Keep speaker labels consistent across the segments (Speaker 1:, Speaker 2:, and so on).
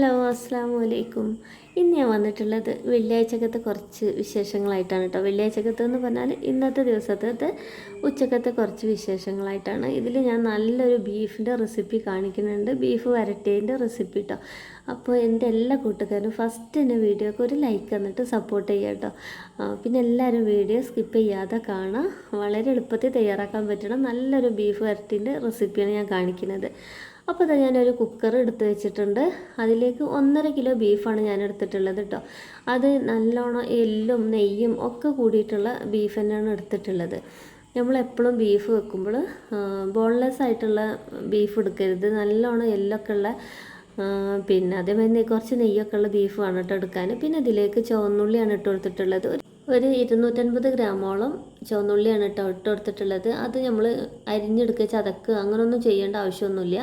Speaker 1: Hello അസ്സാം വലൈക്കും ഇന്ന് ഞാൻ വന്നിട്ടുള്ളത് വെള്ളിയാഴ്ചക്കത്തെ കുറച്ച് വിശേഷങ്ങളായിട്ടാണ് കേട്ടോ വെള്ളിയാഴ്ചക്കത്ത് എന്ന് പറഞ്ഞാൽ ഇന്നത്തെ ദിവസത്തെ ഉച്ചക്കത്തെ കുറച്ച് വിശേഷങ്ങളായിട്ടാണ്. ഇതിൽ ഞാൻ നല്ലൊരു ബീഫിന്റെ റെസിപ്പി കാണിക്കുന്നുണ്ട്. ബീഫ് വരട്ടിയതിന്റെ റെസിപ്പി കേട്ടോ അപ്പോൾ എന്റെ എല്ലാ കൂട്ടുകാരും ഫസ്റ്റ് തന്നെ വീഡിയോക്ക് ഒരു ലൈക്ക് തന്നിട്ട് സപ്പോർട്ട് ചെയ്യുക കേട്ടോ പിന്നെ എല്ലാവരും വീഡിയോ സ്കിപ്പ് ചെയ്യാതെ കാണാം. വളരെ എളുപ്പത്തിൽ തയ്യാറാക്കാൻ പറ്റണം നല്ലൊരു ബീഫ് വരട്ടിന്റെ റെസിപ്പിയാണ് ഞാൻ കാണിക്കുന്നത്. അപ്പോൾ ഇതാ ഞാനൊരു കുക്കർ എടുത്ത് വെച്ചിട്ടുണ്ട്. അതിലേക്ക് ഒന്നര കിലോ ബീഫാണ് ഞാൻ എടുത്തിട്ടുള്ളത് കേട്ടോ അത് നല്ലോണം എല്ലും നെയ്യും ഒക്കെ കൂടിയിട്ടുള്ള ബീഫ് തന്നെയാണ് എടുത്തിട്ടുള്ളത്. നമ്മളെപ്പോഴും ബീഫ് വെക്കുമ്പോൾ ബോൺലെസ് ആയിട്ടുള്ള ബീഫ് എടുക്കരുത്. നല്ലോണം എല്ലൊക്കെ ഉള്ള പിന്നെ അതേമാതിരി കുറച്ച് നെയ്യൊക്കെ ഉള്ള ബീഫ് വേണം കേട്ടോ എടുക്കാൻ. പിന്നെ അതിലേക്ക് ചുവന്നുള്ളിയാണ് ഇട്ട് കൊടുത്തിട്ടുള്ളത്. ഒരു- ഇരുന്നൂറ്റൻപത് ഗ്രാമോളം ചുവന്നുള്ളിയാണ് കേട്ടോ ഇട്ട് കൊടുത്തിട്ടുള്ളത്. അത് നമ്മൾ അരിഞ്ഞെടുക്കുക ചതക്കുക അങ്ങനെയൊന്നും ചെയ്യേണ്ട ആവശ്യമൊന്നുമില്ല.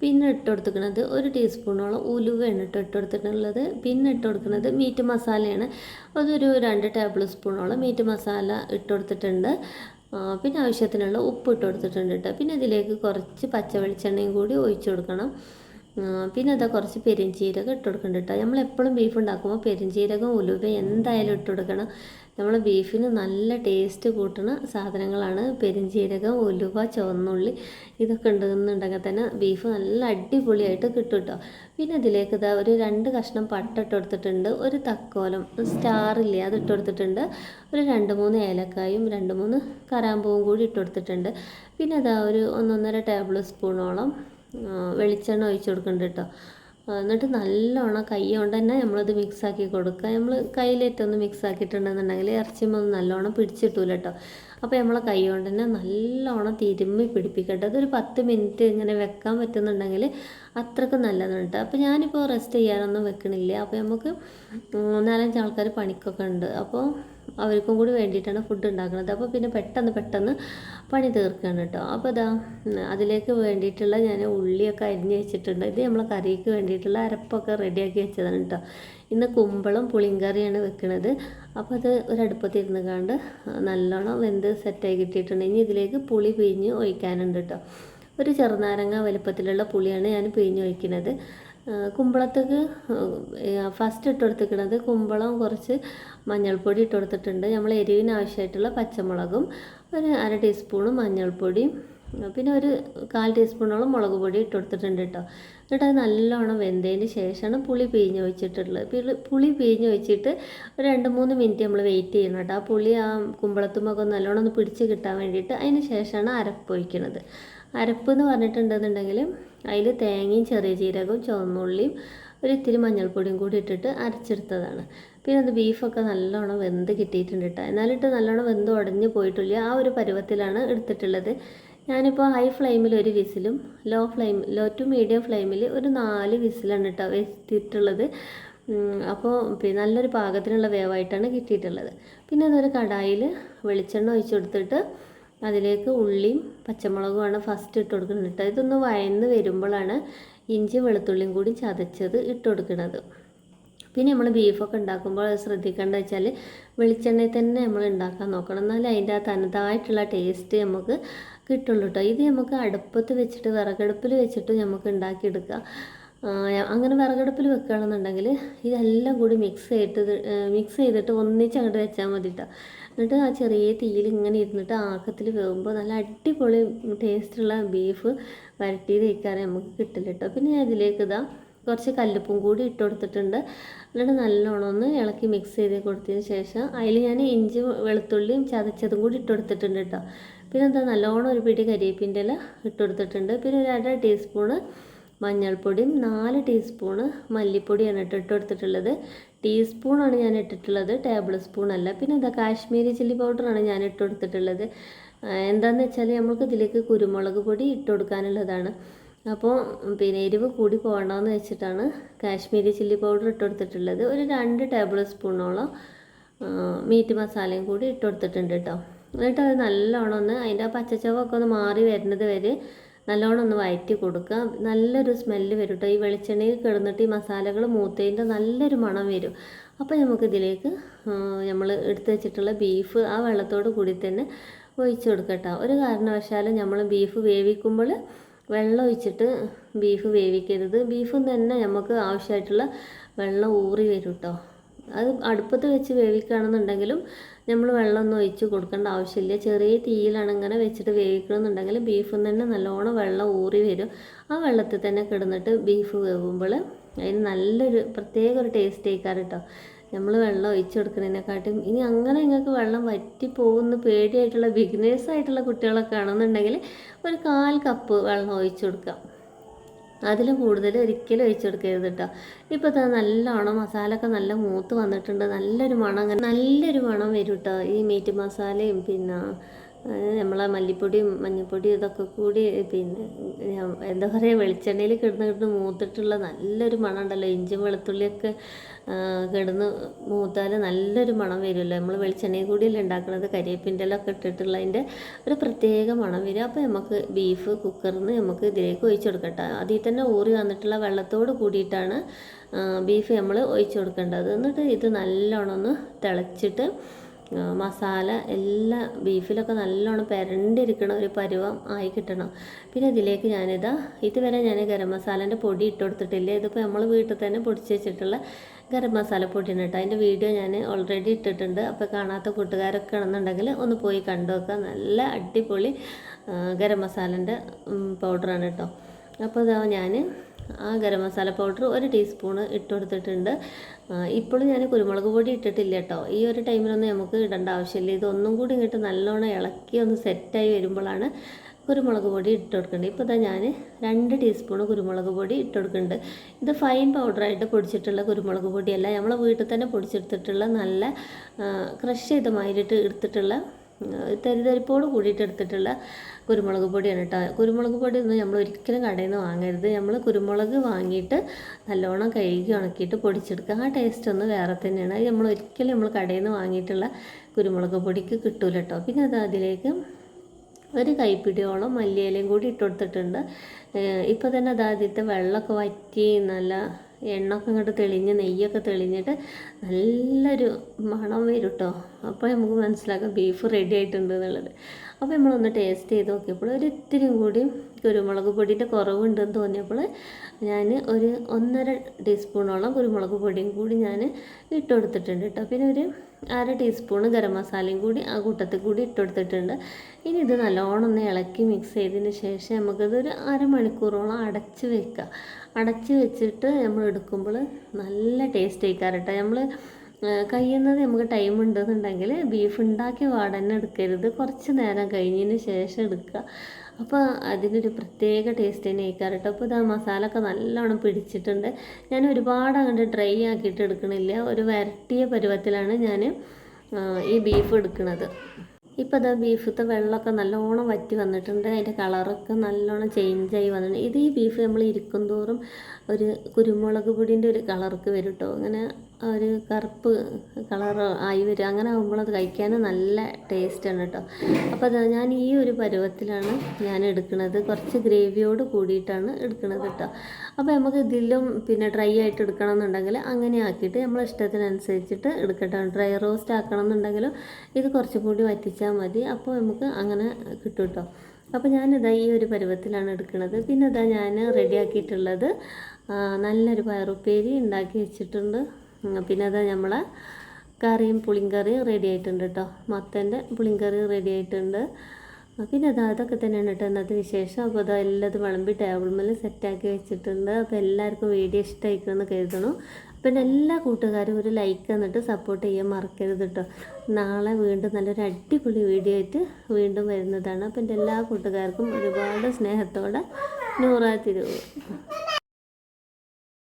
Speaker 1: പിന്നെ ഇട്ട് കൊടുത്തിരിക്കുന്നത് ഒരു ടീസ്പൂണോളം ഉലുവയാണ് ഇട്ട് ഇട്ട് കൊടുത്തിട്ടുള്ളത്. പിന്നെ ഇട്ട് കൊടുക്കുന്നത് മീറ്റ് മസാലയാണ് അതൊരു രണ്ട് ടേബിൾ സ്പൂണോളം മീറ്റ് മസാല ഇട്ട് കൊടുത്തിട്ടുണ്ട്. പിന്നെ ആവശ്യത്തിനുള്ള ഉപ്പ് ഇട്ട് കൊടുത്തിട്ടുണ്ട് കേട്ടോ. പിന്നെ ഇതിലേക്ക് കുറച്ച് പച്ച വെളിച്ചെണ്ണയും കൂടി ഒഴിച്ചു കൊടുക്കണം. പിന്നെ അതാ കുറച്ച് പെരിഞ്ചീരകം ഇട്ട് കൊടുക്കുന്നുണ്ട് കേട്ടോ. നമ്മൾ എപ്പോഴും ബീഫ് ഉണ്ടാക്കുമ്പോൾ പെരിഞ്ചീരകം ഉലുവ എന്തായാലും ഇട്ട് കൊടുക്കണം. നമ്മൾ ബീഫിന് നല്ല ടേസ്റ്റ് കൂട്ടുന്ന സാധനങ്ങളാണ്. പെരിഞ്ചീരകം ഉലുവ ചുവന്നുള്ളി ഇതൊക്കെ ഉണ്ടെന്നുണ്ടെങ്കിൽ തന്നെ ബീഫ് നല്ല അടിപൊളിയായിട്ട് കിട്ടും കേട്ടോ പിന്നെ ഇതിലേക്ക് ഇതാ ഒരു രണ്ട് കഷ്ണം പട്ട ഇട്ട് കൊടുത്തിട്ടുണ്ട്. ഒരു തക്കോലം സ്റ്റാറില്ലേ അത് ഇട്ട് കൊടുത്തിട്ടുണ്ട്. ഒരു രണ്ട് മൂന്ന് ഏലക്കായും രണ്ട് മൂന്ന് കറാമ്പൂവും കൂടി ഇട്ട് കൊടുത്തിട്ടുണ്ട്. പിന്നെ ഇതാ ഒരു ഒന്നൊന്നര ടേബിൾ സ്പൂണോളം വെളിച്ചെണ്ണ ഒഴിച്ച് കൊടുക്കുന്നുണ്ട് കേട്ടോ. എന്നിട്ട് നല്ലോണം കൈ കൊണ്ട് തന്നെ നമ്മളത് മിക്സാക്കി കൊടുക്കുക. നമ്മൾ കയ്യിലേറ്റൊന്ന് മിക്സാക്കിയിട്ടുണ്ടെന്നുണ്ടെങ്കിൽ ഇറച്ചിമൊന്ന് നല്ലോണം പിടിച്ചിട്ടൂല കേട്ടോ അപ്പോൾ നമ്മളെ കൈ കൊണ്ട് തന്നെ നല്ലോണം തിരുമ്മി പിടിപ്പിക്കട്ടെ. അതൊരു പത്ത് മിനിറ്റ് ഇങ്ങനെ വെക്കാൻ പറ്റുന്നുണ്ടെങ്കിൽ അത്രയ്ക്ക് നല്ലതാണ് കേട്ടോ അപ്പോൾ ഞാനിപ്പോൾ റെസ്റ്റ് ചെയ്യാനൊന്നും വെക്കണില്ല. അപ്പോൾ നമുക്ക് നാലഞ്ച് ആൾക്കാർ പണിക്കൊക്കെ ഉണ്ട്. അപ്പോൾ അവർക്കും കൂടി വേണ്ടിയിട്ടാണ് ഫുഡ് ഉണ്ടാക്കുന്നത്. അപ്പോൾ പിന്നെ പെട്ടെന്ന് പെട്ടെന്ന് പണി തീർക്കുകയാണ് കേട്ടോ അപ്പോൾ അതാ അതിലേക്ക് വേണ്ടിയിട്ടുള്ള ഞാൻ ഉള്ളിയൊക്കെ അരിഞ്ഞ് വെച്ചിട്ടുണ്ട്. ഇത് നമ്മളെ കറിക്ക് വേണ്ടിയിട്ടുള്ള അരപ്പൊക്കെ റെഡിയാക്കി വെച്ചതാണ് കേട്ടോ ഇന്ന് കുമ്പളം പുളിങ്കറിയാണ് വെക്കുന്നത് അപ്പോൾ അത് ഒരടുപ്പത്ത് ഇരുന്ന് കണ്ട് നല്ലോണം വെന്ത് സെറ്റായി കിട്ടിയിട്ടുണ്ട്. ഇനി ഇതിലേക്ക് പുളി പിഴിഞ്ഞ് ഒഴിക്കാനുണ്ട് കേട്ടോ ഒരു ചെറുനാരങ്ങ വലുപ്പത്തിലുള്ള പുളിയാണ് ഞാൻ പിഴിഞ്ഞ് ഒഴിക്കുന്നത് കുമ്പളത്തേക്ക് ഫസ്റ്റ് ഇട്ട് കൊടുത്തിരിക്കുന്നത് കുമ്പളം കുറച്ച് മഞ്ഞൾപ്പൊടി ഇട്ട് കൊടുത്തിട്ടുണ്ട്. നമ്മൾ എരിവിന് ആവശ്യമായിട്ടുള്ള പച്ചമുളകും ഒരു അര ടീസ്പൂണ് മഞ്ഞൾപ്പൊടിയും പിന്നെ ഒരു കാൽ ടീസ്പൂണോളം മുളക് പൊടി ഇട്ട് കൊടുത്തിട്ടുണ്ട് കേട്ടോ എന്നിട്ട് അത് നല്ലോണം വെന്തതിന് ശേഷമാണ് പുളി പിഴിഞ്ഞ് വെച്ചിട്ടുള്ളത് പിളി പുളി പിഴിഞ്ഞ് വെച്ചിട്ട് ഒരു രണ്ട് മൂന്ന് മിനിറ്റ് നമ്മൾ വെയിറ്റ് ചെയ്യണം കേട്ടോ ആ പുളി ആ കുമ്പളത്തുമൊക്കെ നല്ലോണം ഒന്ന് പിടിച്ച് കിട്ടാൻ വേണ്ടിയിട്ട് അതിന് ശേഷമാണ് അരപ്പ് ഒഴിക്കുന്നത് അരപ്പ് എന്ന് പറഞ്ഞിട്ടുണ്ടെന്നുണ്ടെങ്കിൽ അതിൽ തേങ്ങയും ചെറിയ ജീരകവും ചുവന്നുള്ളിയും ഒരു ഇത്തിരി മഞ്ഞൾപ്പൊടിയും കൂടി ഇട്ടിട്ട് അരച്ചെടുത്തതാണ്. പിന്നെ അത് ബീഫൊക്കെ നല്ലോണം വെന്ത് കിട്ടിയിട്ടുണ്ട് കേട്ടോ എന്നാലിട്ട് നല്ലോണം വെന്ത് ഉടഞ്ഞു പോയിട്ടില്ല. ആ ഒരു പരുവത്തിലാണ് എടുത്തിട്ടുള്ളത്. ഞാനിപ്പോൾ ഹൈ ഫ്ലെയിമിൽ ഒരു വിസിലും low flame low to medium ഫ്ലെയിമിൽ ഒരു നാല് വിസിലാണ് കേട്ടോ വെച്ചിട്ടുള്ളത് അപ്പോൾ പിന്നെ നല്ലൊരു പാകത്തിനുള്ള വേവായിട്ടാണ് കിട്ടിയിട്ടുള്ളത്. പിന്നെ അതൊരു കടായിൽ വെളിച്ചെണ്ണ ഒഴിച്ചു കൊടുത്തിട്ട് അതിലേക്ക് ഉള്ളിയും പച്ചമുളകുമാണ് ഫസ്റ്റ് ഇട്ട് കൊടുക്കുന്നത് കേട്ടോ ഇതൊന്ന് വയന്ന് വരുമ്പോഴാണ് ഇഞ്ചി വെളുത്തുള്ളിയും കൂടി ചതച്ചത് ഇട്ട് കൊടുക്കുന്നത്. പിന്നെ നമ്മൾ ബീഫൊക്കെ ഉണ്ടാക്കുമ്പോൾ ശ്രദ്ധിക്കേണ്ട വെച്ചാൽ വെളിച്ചെണ്ണയിൽ തന്നെ നമ്മൾ ഉണ്ടാക്കാൻ നോക്കണം. എന്നാലും അതിന്റെ ആ തനതായിട്ടുള്ള ടേസ്റ്റ് നമുക്ക് കിട്ടുള്ളൂ കേട്ടോ ഇത് നമുക്ക് അടുപ്പത്ത് വെച്ചിട്ട് വിറകടുപ്പിൽ വെച്ചിട്ട് നമുക്ക് ഉണ്ടാക്കിയെടുക്കാം. അങ്ങനെ വിറകടുപ്പിൽ വെക്കുകയാണെന്നുണ്ടെങ്കിൽ ഇതെല്ലാം കൂടി മിക്സ് ചെയ്തിട്ട് മിക്സ് ചെയ്തിട്ട് ഒന്നിച്ച് അങ്ങോട്ട് വെച്ചാൽ മതി കേട്ടോ എന്നിട്ട് ആ ചെറിയ തീയിൽ ഇങ്ങനെ ഇരുന്നിട്ട് ആക്കത്തിൽ വേകുമ്പോൾ നല്ല അടിപൊളി ടേസ്റ്റുള്ള ബീഫ് വരട്ടിയത് കഴിക്കാറ് നമുക്ക് കിട്ടില്ല കേട്ടോ പിന്നെ ഞാൻ ഇതിലേക്ക് ഇതാ കുറച്ച് കല്ലുപ്പും കൂടി ഇട്ട് കൊടുത്തിട്ടുണ്ട്. എന്നിട്ട് നല്ലോണം ഒന്ന് ഇളക്കി മിക്സ് ചെയ്ത് കൊടുത്തതിന് ശേഷം അതിൽ ഞാൻ ഇഞ്ചി വെളുത്തുള്ളിയും ചതച്ചതും കൂടി ഇട്ട് കൊടുത്തിട്ടുണ്ട് കേട്ടോ. പിന്നെ എന്താ നല്ലോണം ഒരു പിടി കരിയേപ്പിന്റെ ഇല ഇട്ട് കൊടുത്തിട്ടുണ്ട് പിന്നെ ഒരു അര ടീസ്പൂണ് മഞ്ഞൾപ്പൊടിയും നാല് ടീസ്പൂണ് മല്ലിപ്പൊടിയാണ് ഇട്ട് കൊടുത്തിട്ടുള്ളത് ടീസ്പൂണാണ് ഞാൻ ഇട്ടിട്ടുള്ളത് ടേബിൾ സ്പൂൺ അല്ല പിന്നെ എന്താ കാശ്മീരി ചില്ലി പൗഡറാണ് ഞാൻ ഇട്ട് കൊടുത്തിട്ടുള്ളത് എന്താണെന്ന് വെച്ചാൽ നമുക്ക് ഇതിലേക്ക് കുരുമുളക് പൊടി ഇട്ട് കൊടുക്കാനുള്ളതാണ് അപ്പോൾ പിന്നെ എരിവ് കൂടി പോകണമെന്ന് വെച്ചിട്ടാണ് കാശ്മീരി ചില്ലി പൗഡർ ഇട്ട് കൊടുത്തിട്ടുള്ളത് ഒരു രണ്ട് ടേബിൾ സ്പൂണോളം മീറ്റ് മസാലയും കൂടി ഇട്ട് കൊടുത്തിട്ടുണ്ട് കേട്ടോ. എന്നിട്ട് അത് നല്ലോണം ഒന്ന് അതിന്റെ ആ പച്ചച്ചവൊക്കെ ഒന്ന് മാറി വരുന്നത് വരെ നല്ലോണം ഒന്ന് വഴറ്റി കൊടുക്കുക. നല്ലൊരു സ്മെല്ല് വരും കേട്ടോ ഈ വെളിച്ചെണ്ണയിൽ കിടന്നിട്ട് ഈ മസാലകൾ മൂത്തതിന്റെ നല്ലൊരു മണം വരും. അപ്പോൾ നമുക്കിതിലേക്ക് നമ്മൾ എടുത്തു വെച്ചിട്ടുള്ള ബീഫ് ആ വെള്ളത്തോട് കൂടി തന്നെ ഒഴിച്ചു കൊടുക്കട്ടോ ഒരു കാരണവശാലും നമ്മൾ ബീഫ് വേവിക്കുമ്പോൾ വെള്ളം ഒഴിച്ചിട്ട് ബീഫ് വേവിക്കരുത്. ബീഫും തന്നെ നമുക്ക് ആവശ്യമായിട്ടുള്ള വെള്ളം ഊറി വരും കേട്ടോ അത് അടുപ്പത്ത് വെച്ച് വേവിക്കുകയാണെന്നുണ്ടെങ്കിലും നമ്മൾ വെള്ളമൊന്നും ഒഴിച്ച് കൊടുക്കേണ്ട ആവശ്യമില്ല. ചെറിയ തീയിലാണ് ഇങ്ങനെ വെച്ചിട്ട് വേവിക്കണമെന്നുണ്ടെങ്കിൽ ബീഫിൽ തന്നെ നല്ലോണം വെള്ളം ഊറി വരും. ആ വെള്ളത്തിൽ തന്നെ കിടന്നിട്ട് ബീഫ് വേവുമ്പോൾ അതിന് നല്ലൊരു പ്രത്യേക ഒരു ടേസ്റ്റ് ആയിക്കാറ് കേട്ടോ. നമ്മൾ വെള്ളം ഒഴിച്ചു കൊടുക്കുന്നതിനെക്കാട്ടും ഇനി അങ്ങനെ നിങ്ങൾക്ക് വെള്ളം വറ്റി പോകുന്ന പേടിയായിട്ടുള്ള ബിഗിനേഴ്സ് ആയിട്ടുള്ള കുട്ടികളൊക്കെ ആണെന്നുണ്ടെങ്കിൽ ഒരു കാൽ കപ്പ് വെള്ളം ഒഴിച്ചു കൊടുക്കാം അതിൽ കൂടുതൽ ഒരിക്കലും ഒഴിച്ചു കൊടുക്കരുത് കേട്ടോ. ഇപ്പോൾ തന്നെ നല്ലോണം മസാല ഒക്കെ നല്ല മൂത്ത് വന്നിട്ടുണ്ട്. നല്ലൊരു മണം അങ്ങനെ നല്ലൊരു മണം വരും കേട്ടോ ഈ മീറ്റ് മസാലയും പിന്നെ നമ്മളെ മല്ലിപ്പൊടിയും മഞ്ഞൾപ്പൊടിയും ഇതൊക്കെ കൂടി പിന്നെ എന്താ പറയുക വെളിച്ചെണ്ണയിൽ കിടന്ന് കിടന്ന് മൂത്തിട്ടുള്ള നല്ലൊരു മണം ഉണ്ടല്ലോ. ഇഞ്ചും വെളുത്തുള്ളിയൊക്കെ കിടന്ന് മൂത്താൽ നല്ലൊരു മണം വരുമല്ലോ. നമ്മൾ വെളിച്ചെണ്ണയും കൂടിയല്ലേ ഉണ്ടാക്കുന്നത് കരിവേപ്പിന്റെ ഒക്കെ ഇട്ടിട്ടുള്ളതിന്റെ ഒരു പ്രത്യേക മണം വരും. അപ്പോൾ നമുക്ക് ബീഫ് കുക്കറിൽ നിന്ന് നമുക്ക് ഇതിലേക്ക് ഒഴിച്ചു കൊടുക്കട്ടെ. അതിൽ തന്നെ ഊറി വന്നിട്ടുള്ള വെള്ളത്തോട് കൂടിയിട്ടാണ് ബീഫ് നമ്മൾ ഒഴിച്ചു കൊടുക്കേണ്ടത്. എന്നിട്ട് ഇത് നല്ലോണം ഒന്ന് തിളച്ചിട്ട് മസാല എല്ലാ ബീഫിലൊക്കെ നല്ലോണം പെരണ്ടിരിക്കണ ഒരു പരുവം ആയി കിട്ടണം. പിന്നെ ഇതിലേക്ക് ഞാനിതാ ഇതുവരെ ഞാൻ ഗരം മസാലേന്റെ പൊടി ഇട്ട് കൊടുത്തിട്ടില്ല. ഇതിപ്പോൾ നമ്മൾ വീട്ടിൽ തന്നെ പൊടിച്ച് വെച്ചിട്ടുള്ള ഗരം മസാല പൊടിയാണ് കേട്ടോ. അതിന്റെ വീഡിയോ ഞാൻ ഓൾറെഡി ഇട്ടിട്ടുണ്ട്. അപ്പോൾ കാണാത്ത കൂട്ടുകാരൊക്കെ ആണെന്നുണ്ടെങ്കിൽ ഒന്ന് പോയി കണ്ടു നോക്കുക നല്ല അടിപൊളി ഗരം മസാലേന്റെ പൗഡറാണ് കേട്ടോ. അപ്പോൾ ഇതാ ഞാൻ ആ ഗരം മസാല പൗഡർ ഒരു ടീസ്പൂണ് ഇട്ട് കൊടുത്തിട്ടുണ്ട്. ഇപ്പോഴും ഞാൻ കുരുമുളക് പൊടി ഇട്ടിട്ടില്ല കേട്ടോ ഈ ഒരു ടൈമിലൊന്നും നമുക്ക് ഇടേണ്ട ആവശ്യമില്ല. ഇതൊന്നും കൂടി ഇങ്ങോട്ട് നല്ലോണം ഇളക്കി ഒന്ന് സെറ്റായി വരുമ്പോഴാണ് കുരുമുളക് പൊടി ഇട്ട് കൊടുക്കേണ്ടത്. ഇപ്പോൾ ഇതാ ഞാൻ രണ്ട് ടീസ്പൂണ് കുരുമുളക് പൊടി ഇട്ട് കൊടുക്കുന്നുണ്ട്. ഇത് ഫൈൻ പൗഡറായിട്ട് പൊടിച്ചിട്ടുള്ള കുരുമുളക് പൊടിയല്ല. നമ്മളെ വീട്ടിൽ തന്നെ പൊടിച്ചെടുത്തിട്ടുള്ള നല്ല ക്രഷ് ചെയ്ത മാതിരിട്ട് എടുത്തിട്ടുള്ള തരിതരിപ്പോട് കൂടിയിട്ട് എടുത്തിട്ടുള്ള കുരുമുളക് പൊടിയാണ് കേട്ടോ കുരുമുളക് പൊടി ഒന്നും നമ്മൾ ഒരിക്കലും കടയിൽ നിന്ന് വാങ്ങരുത്. നമ്മൾ കുരുമുളക് വാങ്ങിയിട്ട് നല്ലോണം കഴുകി ഉണക്കിയിട്ട് പൊടിച്ചെടുക്കുക. ആ ടേസ്റ്റ് ഒന്ന് വേറെ തന്നെയാണ്. അത് നമ്മൾ ഒരിക്കലും നമ്മൾ കടയിൽ നിന്ന് വാങ്ങിയിട്ടുള്ള കുരുമുളക് പൊടിക്ക് കിട്ടൂല കേട്ടോ പിന്നെ അത് അതിലേക്ക് ഒരു കൈപ്പിടിയോളം മല്ലിയിലയും കൂടി ഇട്ട് കൊടുത്തിട്ടുണ്ട്. ഇപ്പോൾ തന്നെ അത് ആദ്യത്തെ വെള്ളമൊക്കെ വറ്റി നല്ല എണ്ണയൊക്കെ ഇങ്ങോട്ട് തെളിഞ്ഞ് നെയ്യൊക്കെ തെളിഞ്ഞിട്ട് നല്ലൊരു മണം വരും കേട്ടോ അപ്പോൾ നമുക്ക് മനസ്സിലാക്കാം ബീഫ് റെഡി ആയിട്ടുണ്ട് എന്നുള്ളത്. അപ്പോൾ നമ്മളൊന്ന് ടേസ്റ്റ് ചെയ്ത് നോക്കിയപ്പോൾ ഒരു ഇത്തിരി കൂടി കുരുമുളക് പൊടിയുടെ കുറവുണ്ടെന്ന് തോന്നിയപ്പോൾ ഞാൻ ഒരു ഒന്നര ടീസ്പൂണോളം കുരുമുളക് പൊടിയും കൂടി ഞാൻ ഇട്ട് കൊടുത്തിട്ടുണ്ട് കേട്ടോ. പിന്നെ ഒരു അര ടീസ്പൂൺ ഗരം മസാലയും കൂടി ആ കൂട്ടത്തിൽ കൂടി ഇട്ട് കൊടുത്തിട്ടുണ്ട് ഇനി ഇത് നല്ലോണം ഒന്ന് ഇളക്കി മിക്സ് ചെയ്തതിന് ശേഷം നമുക്കിതൊരു അരമണിക്കൂറോളം അടച്ച് വെക്കുക അടച്ച് വെച്ചിട്ട് നമ്മൾ എടുക്കുമ്പോൾ നല്ല ടേസ്റ്റ് ആയിക്കാറട്ടെ നമ്മൾ കഴിയുന്നത് നമുക്ക് ടൈം ഉണ്ടെന്നുണ്ടെങ്കിൽ ബീഫ് ഉണ്ടാക്കി വാടന്നെ എടുക്കരുത്. കുറച്ച് നേരം കഴിഞ്ഞതിന് ശേഷം എടുക്കുക. അപ്പോൾ അതിനൊരു പ്രത്യേക ടേസ്റ്റ് തന്നെ ആയിക്കാറ് കേട്ടോ അപ്പോൾ ഇത് മസാല ഒക്കെ നല്ലോണം പിടിച്ചിട്ടുണ്ട്. ഞാൻ ഒരുപാട് അങ്ങോട്ട് ഡ്രൈ ആക്കിയിട്ട് എടുക്കണില്ല. ഒരു വരട്ടിയ പരുവത്തിലാണ് ഞാൻ ഈ ബീഫ് എടുക്കുന്നത് ഇപ്പോൾ ഇതാ ബീഫത്തെ വെള്ളമൊക്കെ നല്ലോണം വറ്റി വന്നിട്ടുണ്ട്. അതിന്റെ കളറൊക്കെ നല്ലോണം ചേഞ്ചായി വന്നിട്ടുണ്ട്. ഇത് ഈ ബീഫ് നമ്മൾ ഇരിക്കും തോറും ഒരു കുരുമുളക് പൊടിന്റെ ഒരു കളർക്ക് വരും കേട്ടോ അങ്ങനെ ഒരു കറുപ്പ് കളർ ആയി വരും. അങ്ങനെ ആകുമ്പോൾ അത് കഴിക്കാൻ നല്ല ടേസ്റ്റാണ് കേട്ടോ അപ്പോൾ അത് ഞാൻ ഈ ഒരു പരുവത്തിലാണ് ഞാൻ എടുക്കുന്നത്. കുറച്ച് ഗ്രേവിയോട് കൂടിയിട്ടാണ് എടുക്കുന്നത് കേട്ടോ അപ്പോൾ നമുക്ക് ഇതിലും പിന്നെ ഡ്രൈ ആയിട്ട് എടുക്കണം എന്നുണ്ടെങ്കിൽ അങ്ങനെ ആക്കിയിട്ട് നമ്മൾ ഇഷ്ടത്തിനനുസരിച്ചിട്ട് എടുക്കട്ടോ. ഡ്രൈ റോസ്റ്റ് ആക്കണം എന്നുണ്ടെങ്കിലും ഇത് കുറച്ചും കൂടി വറ്റിച്ചാൽ മതി. അപ്പോൾ നമുക്ക് അങ്ങനെ കിട്ടും കേട്ടോ അപ്പോൾ ഞാനിതാ ഈ ഒരു പരുവത്തിലാണ് എടുക്കുന്നത്. പിന്നെ ഇതാ ഞാൻ റെഡിയാക്കിയിട്ടുള്ളത് നല്ലൊരു പയറുപ്പേരി ഉണ്ടാക്കി വെച്ചിട്ടുണ്ട്. പിന്നെ അത് നമ്മൾ കറിയും പുളിങ്കറിയും റെഡി ആയിട്ടുണ്ട് കേട്ടോ മത്തന്റെ പുളിങ്കറി റെഡി ആയിട്ടുണ്ട്. പിന്നെ അതാ അതൊക്കെ തന്നെയാണ് കേട്ടോ ഇന്നത്തെ വിശേഷം. അപ്പോൾ അതാ എല്ലാതും വിളമ്പി ടേബിൾ മേൽ സെറ്റാക്കി വെച്ചിട്ടുണ്ട്. അപ്പോൾ എല്ലാവർക്കും വീഡിയോ ഇഷ്ടമായിക്കുമെന്ന് കരുതണം. പിന്നെ എല്ലാ കൂട്ടുകാരും ഒരു ലൈക്ക് തന്നിട്ട് സപ്പോർട്ട് ചെയ്യാൻ മറക്കരുത് കേട്ടോ നാളെ വീണ്ടും നല്ലൊരു അടിപൊളി വീഡിയോ ആയിട്ട് വീണ്ടും വരുന്നതാണ്. അപ്പം എന്റെ എല്ലാ കൂട്ടുകാർക്കും ഒരുപാട് സ്നേഹത്തോടെ നൂറാ തിരുവ്